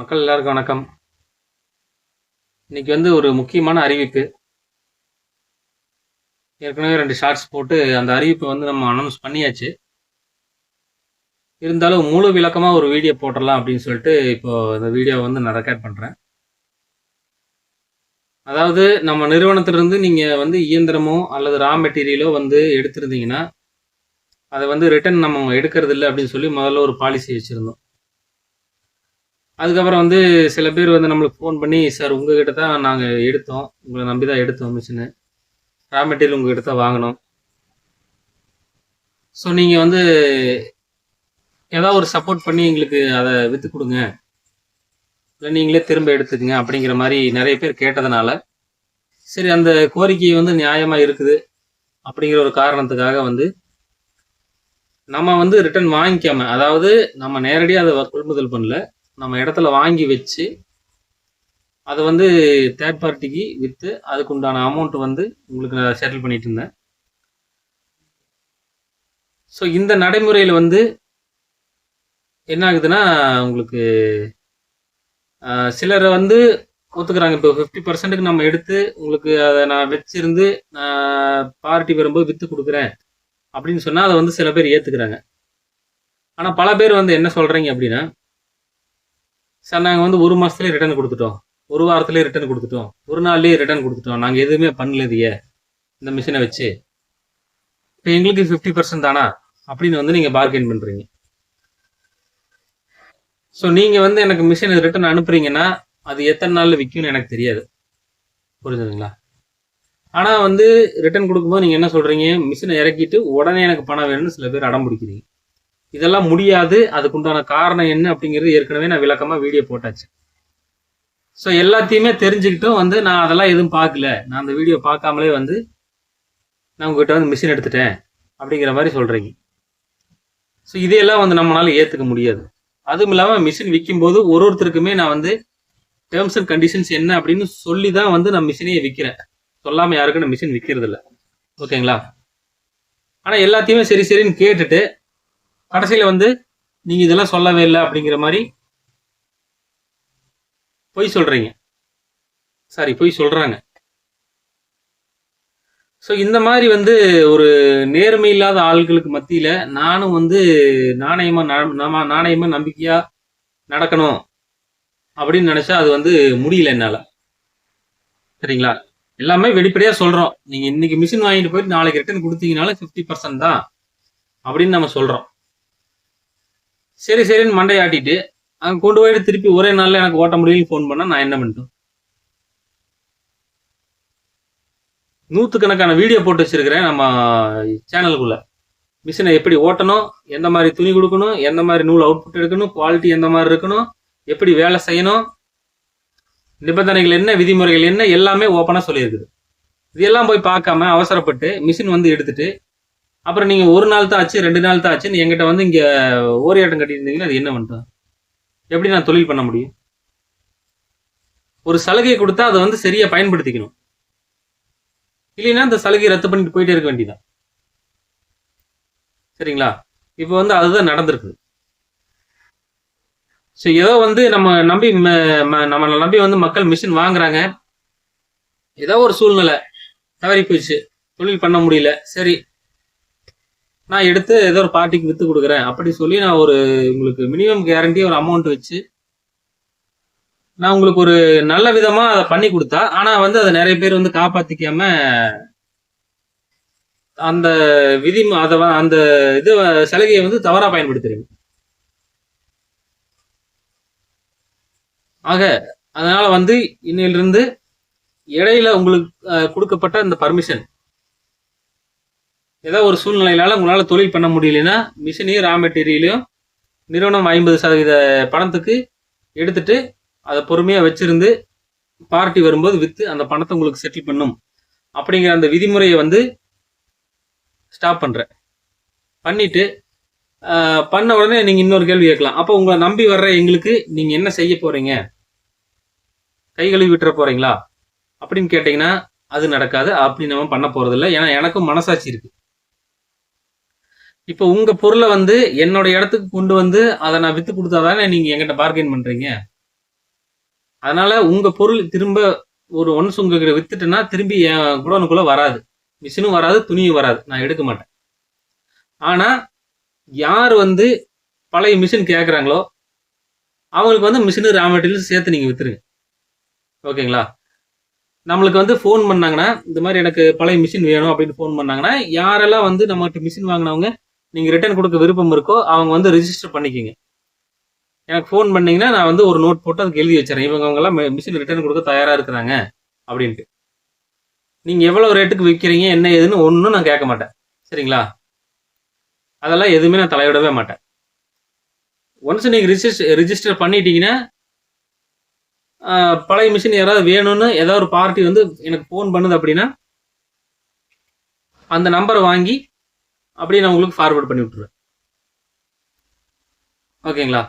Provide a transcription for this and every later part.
மக்கள் எல்லாருக்கும் வணக்கம். இன்னைக்கு வந்து ஒரு முக்கியமான அறிவிப்பு. ஏற்கனவே ரெண்டு ஷார்ட்ஸ் போட்டு அந்த அறிவிப்பை வந்து நம்ம அனௌன்ஸ் பண்ணியாச்சு. இருந்தாலும் முழு விளக்கமாக ஒரு வீடியோ போட்டுடலாம் அப்படின்னு சொல்லிட்டு இப்போ இந்த வீடியோவை வந்து நான் ரெக்கார்ட் பண்ணுறேன் அதாவது நம்ம நிறுவனத்திலிருந்து நீங்கள் வந்து இயந்திரமோ அல்லது ரா மெட்டீரியலோ வந்து எடுத்திருந்தீங்கன்னா அதை வந்து ரிட்டர்ன் நம்ம எடுக்கிறது இல்லை அப்படின்னு சொல்லி முதல்ல ஒரு பாலிசி வச்சுருந்தோம். அதுக்கப்புறம் வந்து சில பேர் வந்து நம்மளுக்கு ஃபோன் பண்ணி சார் உங்ககிட்ட தான் நாங்கள் எடுத்தோம். உங்களை நம்பி தான் எடுத்தோம் மிஷினு. ரா மெட்டீரியல் உங்ககிட்ட தான் வாங்கினோம். ஸோ நீங்கள் வந்து ஏதாவது ஒரு சப்போர்ட் பண்ணி எங்களுக்கு அதை விற்று கொடுங்க. இல்லை நீங்களே திரும்ப எடுத்துக்கங்க அப்படிங்கிற மாதிரி நிறைய பேர் கேட்டதுனால சரி அந்த கோரிக்கை வந்து நியாயமாக இருக்குது அப்படிங்கிற ஒரு காரணத்துக்காக வந்து நம்ம வந்து ரிட்டர்ன் வாங்கிக்காம அதாவது நம்ம நேரடியாக அதை கொள்முதல் பண்ணல. நம்ம இடத்துல வாங்கி வச்சு அதை வந்து தேர்ட் பார்ட்டிக்கு விற்று அதுக்கு உண்டான அமௌண்ட் வந்து உங்களுக்கு நான் செட்டில் பண்ணிட்டு இருந்தேன். ஸோ இந்த நடைமுறையில் வந்து என்ன ஆகுதுன்னா உங்களுக்கு சிலரை வந்து ஒத்துக்கிறாங்க. இப்போ ஃபிஃப்டி பர்சன்ட்டுக்கு நம்ம எடுத்து உங்களுக்கு அதை நான் வச்சிருந்து நான் பார்ட்டி வரும்போது விற்று கொடுக்குறேன். அப்படின்னு சொன்னால் அதை வந்து சில பேர் ஏற்றுக்கிறாங்க ஆனால் பல பேர் வந்து என்ன சொல்கிறீங்க அப்படின்னா சார் நாங்கள் வந்து ஒரு மாதத்துலேயே ரிட்டர்ன் கொடுத்துட்டோம். ஒரு வாரத்துலேயே ரிட்டர்ன் கொடுத்துட்டோம். ஒரு நாள்லேயே ரிட்டர்ன் கொடுத்துட்டோம். நாங்கள் எதுவுமே பண்ணலையே இந்த மிஷினை வச்சு. இப்போ எங்களுக்கு ஃபிஃப்டி பர்சன்ட் தானா? அப்படின்னு வந்து நீங்கள் பார்கெயின் பண்ணுறீங்க ஸோ நீங்கள் வந்து எனக்கு மிஷின் ரிட்டர்ன் அனுப்புறீங்கன்னா அது எத்தனை நாளில் விற்கும்னு எனக்கு தெரியாது. புரிஞ்சுதுங்களா? ஆனால் வந்து ரிட்டர்ன் கொடுக்கும்போது நீங்கள் என்ன சொல்கிறீங்க மிஷினை இறக்கிட்டு உடனே எனக்கு பணம் வேணும்னு சில பேர் அடம் பிடிக்கிறீங்க. இதெல்லாம் முடியாது. அதுக்குண்டான காரணம் என்ன அப்படிங்கிறது ஏற்கனவே நான் விளக்கமாக வீடியோ போட்டாச்சு. ஸோ எல்லாத்தையுமே தெரிஞ்சுக்கிட்டும் வந்து நான் அதெல்லாம் எதுவும் பார்க்கல. நான் அந்த வீடியோ பார்க்காமலே வந்து நான் உங்ககிட்ட வந்து மிஷின் எடுத்துட்டேன் அப்படிங்கிற மாதிரி சொல்கிறீங்க ஸோ இதையெல்லாம் வந்து நம்மளால ஏற்றுக்க முடியாது. அதுவும் இல்லாமல் மிஷின் விற்கும்போது ஒரு ஒருத்தருக்குமே நான் வந்து டேர்ம்ஸ் அண்ட் கண்டிஷன்ஸ் என்ன அப்படின்னு சொல்லி தான் வந்து நான் மிஷினையே விற்கிறேன் சொல்லாமல் யாருக்கும் நான் மிஷின் விற்கிறது இல்லை ஓகேங்களா ஆனால் எல்லாத்தையுமே சரி சரின்னு கேட்டுட்டு கடைசியில் வந்து நீங்கள் இதெல்லாம் சொல்லவே இல்லை அப்படிங்கிற மாதிரி பொய் சொல்கிறீங்க சாரி பொய் சொல்கிறாங்க ஸோ இந்த மாதிரி வந்து ஒரு நேர்மை இல்லாத ஆள்களுக்கு மத்தியில் நானும் வந்து நாணயமாக நாணயமாக நம்பிக்கையாக நடக்கணும் அப்படின்னு நினச்சா அது வந்து முடியல என்னால். சரிங்களா? எல்லாமே வெளிப்படையாக சொல்கிறோம் நீங்கள் இன்னைக்கு மிஷின் வாங்கிட்டு போயிட்டு நாளைக்கு ரிட்டர்ன் கொடுத்தீங்கனாலும் ஃபிஃப்டி பர்சன்ட் தான் அப்படின்னு நம்ம சொல்கிறோம் சரி சரின்னு மண்டையாட்டிட்டு அங்கே கொண்டு போயிட்டு திருப்பி ஒரே நாளில் எனக்கு ஓட்ட முடியலன்னு ஃபோன் பண்ணால் நான் என்ன பண்ணிட்டோம்? நூற்றுக்கணக்கான வீடியோ போட்டு வச்சிருக்கிறேன் நம்ம சேனலுக்குள்ள மிஷினை எப்படி ஓட்டணும் எந்த மாதிரி துணி கொடுக்கணும் எந்த மாதிரி நூல் அவுட்புட் எடுக்கணும் குவாலிட்டி எந்த மாதிரி இருக்கணும் எப்படி வேலை செய்யணும் நிபந்தனைகள் என்ன விதிமுறைகள் என்ன எல்லாமே ஓப்பனாக சொல்லியிருக்குது. இதெல்லாம் போய் பார்க்காம அவசரப்பட்டு மிஷின் வந்து எடுத்துட்டு அப்புறம் நீங்கள் ஒரு நாள் தான் ஆச்சு ரெண்டு நாள் தான் ஆச்சு என்கிட்ட வந்து இங்கே ஓரியாட்டம் கட்டியிருந்தீங்கன்னா அது என்ன பண்ணிட்டோம் எப்படி நான் தொழில் பண்ண முடியும்? ஒரு சலுகை கொடுத்தா அதை வந்து சரியா பயன்படுத்திக்கணும். இல்லைன்னா அந்த சலுகையை ரத்து பண்ணிட்டு போயிட்டே இருக்க வேண்டியதான் சரிங்களா? இப்போ வந்து அதுதான் நடந்திருக்கு ஸோ ஏதோ வந்து நம்ம நம்பி நம்ம நம்பி வந்து மக்கள் மிஷின் வாங்குறாங்க. ஏதோ ஒரு சூழ்நிலை தவறி போயிடுச்சு. தொழில் பண்ண முடியல. சரி நான் எடுத்து ஏதோ ஒரு பார்ட்டிக்கு விற்று கொடுக்குறேன். அப்படி சொல்லி நான் ஒரு உங்களுக்கு மினிமம் கேரண்டி ஒரு அமௌண்ட் வச்சு நான் உங்களுக்கு ஒரு நல்ல விதமா அதை பண்ணி கொடுத்தா ஆனா வந்து அதை நிறைய பேர் வந்து காப்பாத்திக்காம அந்த விதி அதை அந்த இது சலுகையை வந்து தவறா பயன்படுத்துறீங்க. ஆக அதனால வந்து இன்னையிலிருந்து இடையில உங்களுக்கு கொடுக்கப்பட்ட இந்த பர்மிஷன் ஏதோ ஒரு சூழ்நிலையினால உங்களால் தொழில் பண்ண முடியலன்னா மிஷினையும் ரா மெட்டீரியலையும் நிறுவனம் ஐம்பது சதவீத பணத்துக்கு எடுத்துட்டு அதை பொறுமையாக வச்சிருந்து பார்ட்டி வரும்போது விற்று அந்த பணத்தை உங்களுக்கு செட்டில் பண்ணும். அப்படிங்கிற அந்த விதிமுறையை வந்து ஸ்டாப் பண்ணுறேன் பண்ணிவிட்டு பண்ண உடனே நீங்கள் இன்னொரு கேள்வி கேட்கலாம். அப்போ உங்களை நம்பி வர்ற எங்களுக்கு நீங்கள் என்ன செய்ய போகிறீங்க கை கழுவி விட்டுற போகிறீங்களா அப்படின்னு கேட்டிங்கன்னா அது நடக்காது. அப்படி நம்ம பண்ண போகிறதில்ல ஏன்னா எனக்கும் மனசாட்சி இருக்குது இப்போ உங்க பொருளை வந்து என்னோட இடத்துக்கு கொண்டு வந்து அதை நான் வித்து கொடுத்தாதானே நீங்க என்கிட்ட பார்கெயின் பண்றீங்க? அதனால உங்க பொருள் திரும்ப ஒரு ஒன்ஸ் உங்ககிட்ட வித்துட்டேன்னா திரும்பி என் குடோனுக்குள்ள வராது. மிஷினும் வராது துணியும் வராது. நான் எடுக்க மாட்டேன். ஆனா யார் வந்து பழைய மிஷின் கேட்குறாங்களோ அவங்களுக்கு வந்து மிஷினு ரா மெட்டீரியல்ஸ் சேர்த்து நீங்கள் விற்றுருங்க ஓகேங்களா? நம்மளுக்கு வந்து ஃபோன் பண்ணாங்கன்னா இந்த மாதிரி எனக்கு பழைய மிஷின் வேணும் அப்படின்னு ஃபோன் பண்ணாங்கன்னா யாரெல்லாம் வந்து நம்மகிட்ட மிஷின் வாங்கினவங்க நீங்கள் ரிட்டர்ன் கொடுக்க விருப்பம் இருக்கோ அவங்க வந்து ரிஜிஸ்டர் பண்ணிக்கிங்க. எனக்கு ஃபோன் பண்ணிங்கன்னா நான் வந்து ஒரு நோட் போட்டு அதுக்கு எழுதி வச்சுறேன் இவங்கவங்கெல்லாம் மிஷின் ரிட்டர்ன் கொடுக்க தயாராக இருக்கிறாங்க அப்படின்ட்டு. நீங்கள் எவ்வளோ ரேட்டுக்கு விற்கிறீங்க என்ன ஏதுன்னு ஒன்றும் நான் கேட்க மாட்டேன். சரிங்களா? அதெல்லாம் எதுவுமே நான் தலையிடவே மாட்டேன். ஒன்ஸ் நீங்கள் ரிஜிஸ்டர் ரிஜிஸ்டர் பண்ணிட்டீங்கன்னா பழைய மிஷின் யாராவது வேணும்னு ஏதாவது ஒரு பார்ட்டி வந்து எனக்கு ஃபோன் பண்ணுது அப்படின்னா அந்த நம்பரை வாங்கி அப்படியே நான் உங்களுக்கு ஃபார்வர்ட் பண்ணி விட்டுருவேன். ஓகேங்களா?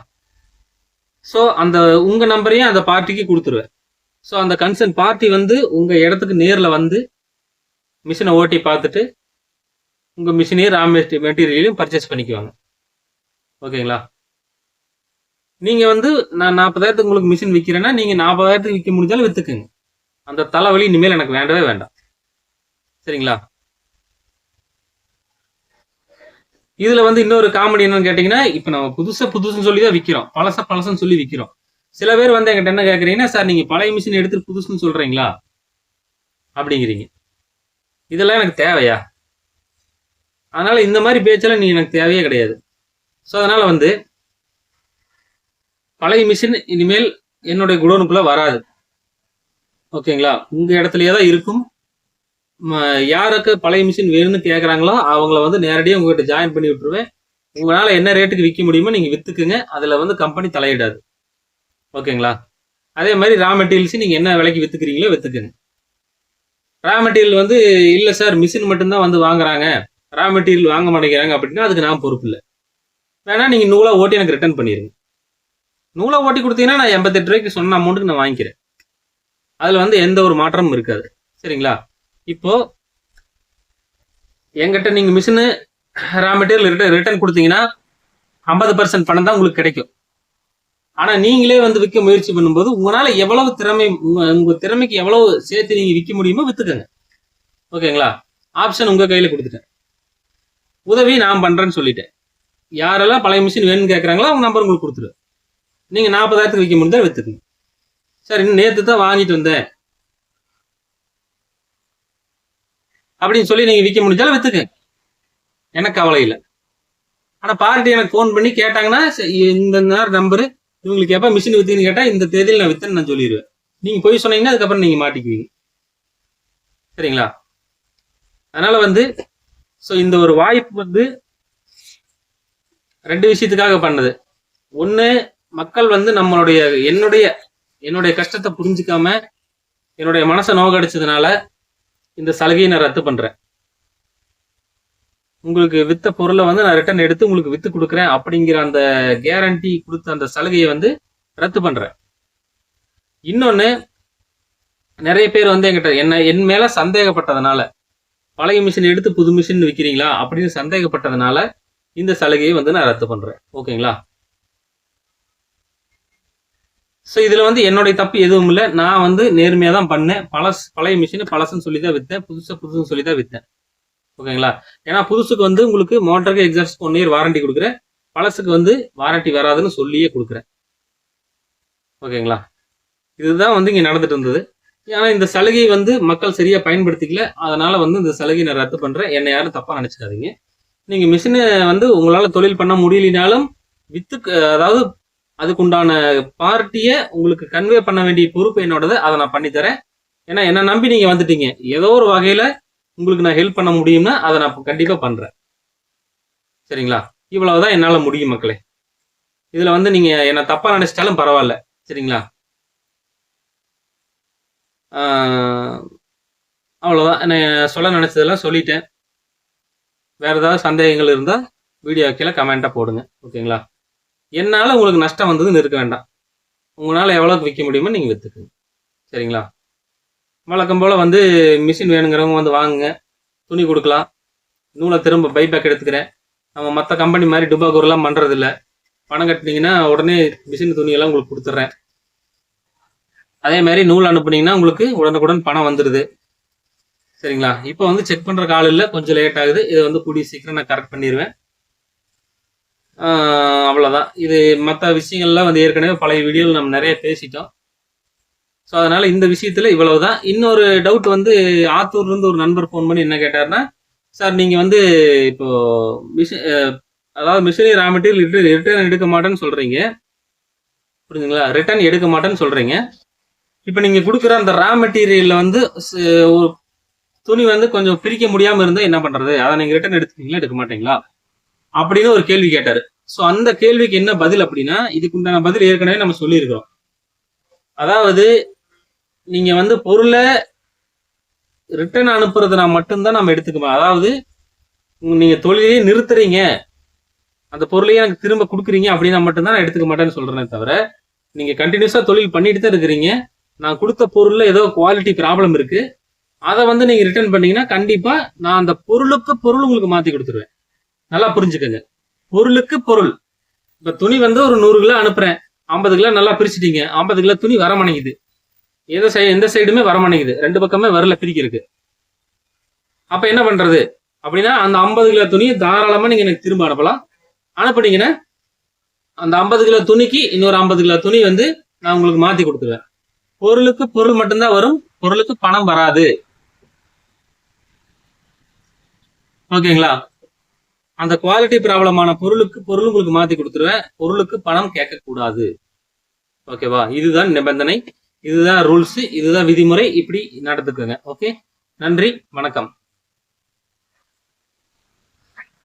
ஸோ அந்த உங்கள் நம்பரையும் அந்த பார்ட்டிக்கு கொடுத்துருவேன். ஸோ அந்த கன்சர்ன் பார்ட்டி வந்து உங்கள் இடத்துக்கு நேரில் வந்து மிஷினை ஓட்டி பார்த்துட்டு உங்கள் மிஷினையும் ரா மெட்டீரியலையும் பர்ச்சேஸ் பண்ணிக்குவாங்க. ஓகேங்களா? நீங்கள் வந்து நான் நாற்பதாயிரத்துக்கு உங்களுக்கு மிஷின் விற்கிறேன்னா நீங்கள் நாற்பதாயிரத்துக்கு விற்க முடிஞ்சாலும் விற்றுக்குங்க அந்த தலைவலி இனிமேல் எனக்கு வேண்டவே வேண்டாம். சரிங்களா? இதுல வந்து இன்னொரு காமெடி என்னன்னு கேட்டீங்கன்னா இப்ப நம்ம புதுசா புதுசுன்னு சொல்லி தான் விற்கிறோம் பழச பழசுன்னு சொல்லி விற்கிறோம் சில பேர் வந்து எங்கிட்ட என்ன கேட்குறீங்கன்னா சார் நீங்க பழைய மிஷின் எடுத்து புதுசுன்னு சொல்றீங்களா? அப்படிங்கிறீங்க. இதெல்லாம் எனக்கு தேவையா? அதனால இந்த மாதிரி பேச்செல்லாம் நீ எனக்கு தேவையே கிடையாது. ஸோ அதனால வந்து பழைய மிஷின் இனிமேல் என்னுடைய குடோனுக்குள்ள வராது. ஓகேங்களா? உங்க இடத்துலயே தான் இருக்கும். யாருக்கு பழைய மிஷின் வேணும்னு கேட்குறாங்களோ அவங்கள வந்து நேரடியாக உங்ககிட்ட ஜாயின் பண்ணி விட்டுருவேன். உங்களால் என்ன ரேட்டுக்கு விற்க முடியுமோ நீங்கள் விற்றுக்குங்க அதில் வந்து கம்பெனி தலையிடாது. ஓகேங்களா? அதே மாதிரி ரா மெட்டீரியல்ஸ் நீங்கள் என்ன விலைக்கு விற்றுக்கிறீங்களோ விற்றுக்குங்க ரா மெட்டீரியல் வந்து இல்லை சார் மிஷின் மட்டும்தான் வந்து வாங்குறாங்க. ரா மெட்டீரியல் வாங்க மாட்டேங்கிறாங்க அப்படின்னா அதுக்கு நான் பொறுப்பு இல்லை. வேணா நீங்கள் நூலாக ஓட்டி எனக்கு ரிட்டர்ன் பண்ணிடுங்க நூலாக ஓட்டி கொடுத்தீங்கன்னா நான் எண்பத்தெட்டு ரூபாய்க்கு சொன்ன அமௌண்ட்டுக்கு நான் வாங்கிக்கிறேன். அதில் வந்து எந்த ஒரு மாற்றமும் இருக்காது. சரிங்களா? இப்போ என்கிட்ட நீங்க machine raw material return return கொடுத்தீங்கன்னா ஐம்பது பர்சன்ட் பணம் தான் உங்களுக்கு கிடைக்கும். ஆனா நீங்களே வந்து விற்க முயற்சி பண்ணும்போது உங்களால எவ்வளவு திறமை உங்க திறமைக்கு எவ்வளவு சேர்த்து நீங்க விற்க முடியுமோ வித்துக்கங்க. ஓகேங்களா? ஆப்ஷன் உங்க கையில கொடுத்துட்டேன். உதவி நான் பண்றேன்னு சொல்லிட்டேன். யாரெல்லாம் பழைய மிஷின் வேணும்னு கேட்குறாங்களோ அவங்க நம்பர் உங்களுக்கு கொடுத்துருவேன். நீங்க நாற்பதாயிரத்துக்கு விற்க முடிஞ்சா விற்றுக்குங்க சார் இன்னும் நேற்று தான் வாங்கிட்டு வந்தேன். அப்படின்னு சொல்லி நீங்கள் விற்க முடிஞ்சாலும் விற்றுக்குங்க எனக்கு கவலை இல்லை. ஆனால் பார்ட்டி எனக்கு ஃபோன் பண்ணி கேட்டாங்கன்னா சரி, இந்த நேரம் நம்பரு இவங்களுக்கு எப்போ மிஷின் விற்றுன்னு கேட்டால் இந்த தேதியில் நான் விற்றுன்னு நான் சொல்லிடுவேன் நீங்கள் போய் சொன்னீங்கன்னா அதுக்கப்புறம் நீங்கள் மாட்டிக்குவீங்க. சரிங்களா? அதனால் வந்து ஸோ இந்த ஒரு வாய்ப்பு வந்து ரெண்டு விஷயத்துக்காக பண்ணது. ஒன்று மக்கள் வந்து நம்மளுடைய என்னுடைய என்னுடைய கஷ்டத்தை புரிஞ்சுக்காம என்னுடைய மனசை நோக்கடிச்சதுனால இந்த சலுகையை நான் ரத்து பண்றேன். உங்களுக்கு வித்த பொருளை வந்து நான் ரிட்டர்ன் எடுத்து உங்களுக்கு வித்து கொடுக்குறேன் அப்படிங்கிற அந்த கேரண்டி கொடுத்த அந்த சலுகையை வந்து ரத்து பண்றேன். இன்னொன்னு நிறைய பேர் வந்து என்கிட்ட என்ன என் மேல சந்தேகப்பட்டதுனால பழைய மிஷின் எடுத்து புது மிஷின் விற்கிறீங்களா அப்படின்னு சந்தேகப்பட்டதுனால இந்த சலுகையை வந்து நான் ரத்து பண்றேன். ஓகேங்களா? ஸோ இதுல வந்து என்னுடைய தப்பு எதுவும் இல்லை. நான் வந்து நேர்மையா தான் பண்ணேன். பழசு பழைய மிஷின் பழசுன்னு சொல்லி தான் வித்தேன். புதுசாக புதுசுன்னு சொல்லி தான் வித்தேன். ஓகேங்களா? ஏன்னா புதுசுக்கு வந்து உங்களுக்கு மோட்டருக்கு எக்ஸாஸ்ட் ஒன் இயர் வாரண்டி கொடுக்குறேன். பழசுக்கு வந்து வாரண்டி வராதுன்னு சொல்லியே கொடுக்குறேன். ஓகேங்களா? இதுதான் வந்து இங்க நடந்துட்டு இருந்தது. ஏன்னா இந்த சலுகை வந்து மக்கள் சரியா பயன்படுத்திக்கல. அதனால வந்து இந்த சலுகை நான் ரத்து பண்றேன். என்னை யாரும் தப்பா நினச்சிக்காதீங்க நீங்க மிஷினை வந்து உங்களால தொழில் பண்ண முடியலினாலும் வித்து அதாவது அதுக்குண்டான பார்ட்டியை உங்களுக்கு கன்வே பண்ண வேண்டிய பொறுப்பு என்னோடது அதை நான் பண்ணித்தரேன் ஏன்னா என்ன நம்பி நீங்கள் வந்துட்டீங்க. ஏதோ ஒரு வகையில் உங்களுக்கு நான் ஹெல்ப் பண்ண முடியும்னா அதை நான் கண்டிப்பாக பண்ணுறேன் சரிங்களா? இவ்வளவுதான் என்னால் முடியும் மக்களே. இதில் வந்து நீங்கள் என்னை தப்பாக நினைச்சிட்டாலும் பரவாயில்ல. சரிங்களா? அவ்வளோதான் நான் சொல்ல நினச்சதெல்லாம் சொல்லிட்டேன். வேறு ஏதாவது சந்தேகங்கள் இருந்தால் வீடியோ கீழே கமெண்ட்டாக போடுங்க. ஓகேங்களா? என்னால் உங்களுக்கு நஷ்டம் வந்ததுன்னு இருக்க வேண்டாம். உங்களால் எவ்வளோக்கு விற்க முடியுமோ நீங்கள் விற்றுக்குங்க சரிங்களா? வழக்கம் போல் வந்து மிஷின் வேணுங்கிறவங்க வந்து வாங்குங்க. துணி கொடுக்கலாம். நூலை திரும்ப பைபேக் எடுத்துக்கிறேன். நம்ம மற்ற கம்பெனி மாதிரி டுபாகூர்லாம் பண்ணுறதில்ல பணம் கட்டினீங்கன்னா உடனே மிஷின் துணியெல்லாம் உங்களுக்கு கொடுத்துட்றேன். அதே மாதிரி நூல் அனுப்புனீங்கன்னா உங்களுக்கு உடனுக்குடன் பணம் வந்துடுது சரிங்களா? இப்போ வந்து செக் பண்ணுற கால் இல்லை. கொஞ்சம் லேட் ஆகுது. இதை வந்து கூடிய சீக்கிரம் நான் கரெக்ட் பண்ணிடுவேன். அவ்வளோதான் இது மற்ற விஷயங்கள்லாம் வந்து ஏற்கனவே பழைய வீடியோவில் நம்ம நிறைய பேசிட்டோம். ஸோ அதனால் இந்த விஷயத்தில் இவ்வளவு தான் இன்னொரு டவுட் வந்து ஆத்தூர்லேருந்து ஒரு நண்பர் ஃபோன் பண்ணி என்ன கேட்டாருன்னா சார் நீங்கள் வந்து இப்போது மிஷின் அதாவது மிஷினரி ரா மெட்டீரியல் ரிட்டர்ன் எடுக்க மாட்டேன்னு சொல்கிறீங்க புரியுதுங்களா ரிட்டர்ன் எடுக்க மாட்டேன்னு சொல்கிறீங்க இப்போ நீங்கள் கொடுக்குற அந்த ரா மெட்டீரியலில் வந்து ஒரு துணி வந்து கொஞ்சம் பிரிக்க முடியாமல் இருந்தால் என்ன பண்ணுறது அதை நீங்கள் ரிட்டர்ன் எடுத்துக்கீங்களா எடுக்க மாட்டீங்களா? அப்படின்னு ஒரு கேள்வி கேட்டார். ஸோ அந்த கேள்விக்கு என்ன பதில் அப்படின்னா இதுக்கு உண்டான பதில் ஏற்கனவே நம்ம சொல்லியிருக்கிறோம். அதாவது நீங்க வந்து பொருளை ரிட்டர்ன் அனுப்புறதுனா மட்டும்தான் நம்ம எடுத்துக்கணும் அதாவது நீங்க தொழிலே நிறுத்துறீங்க. அந்த பொருளையே எனக்கு திரும்ப கொடுக்குறீங்க அப்படின்னா மட்டும்தான் நான் எடுத்துக்க மாட்டேன்னு சொல்றேனே தவிர நீங்க கண்டினியூஸா தொழில் பண்ணிட்டு தான் இருக்கிறீங்க. நான் கொடுத்த பொருள்ல ஏதோ குவாலிட்டி ப்ராப்ளம் இருக்கு. அதை வந்து நீங்க ரிட்டர்ன் பண்ணீங்கன்னா கண்டிப்பா நான் அந்த பொருளுக்கு பொருள் உங்களுக்கு மாத்தி கொடுத்துருவேன். நல்லா புரிஞ்சுக்கங்க. பொருளுக்கு பொருள். இப்ப துணி வந்து ஒரு நூறு கிலோ அனுப்புறேன். ஐம்பது கிலோ நல்லா பிரிச்சுட்டீங்க. ஐம்பது கிலோ துணி வரமணிங்குது எந்த சைடு எந்த சைடுமே வரமணிங்குது ரெண்டு பக்கமே வரல பிரிக்கிறதுக்கு. அப்ப என்ன பண்றது? அப்படின்னா அந்த ஐம்பது கிலோ துணியை தாராளமா நீங்க எனக்கு திரும்ப அனுப்பலாம். அனுப்புனீங்கன்னா அந்த ஐம்பது கிலோ துணிக்கு இன்னொரு ஐம்பது கிலோ துணி வந்து நான் உங்களுக்கு மாத்தி கொடுத்துருவேன். பொருளுக்கு பொருள் மட்டும்தான் வரும். பொருளுக்கு பணம் வராது. ஓகேங்களா? அந்த குவாலிட்டி ப்ராப்ளமான பொருளுக்கு பொருள் உங்களுக்கு மாத்தி கொடுத்துருவேன். பொருளுக்கு பணம் கேட்க கூடாது ஓகேவா இதுதான் நிபந்தனை. இதுதான் ரூல்ஸ் இதுதான் விதிமுறை. இப்படி நடந்துக்குங்க. ஓகே நன்றி. வணக்கம்.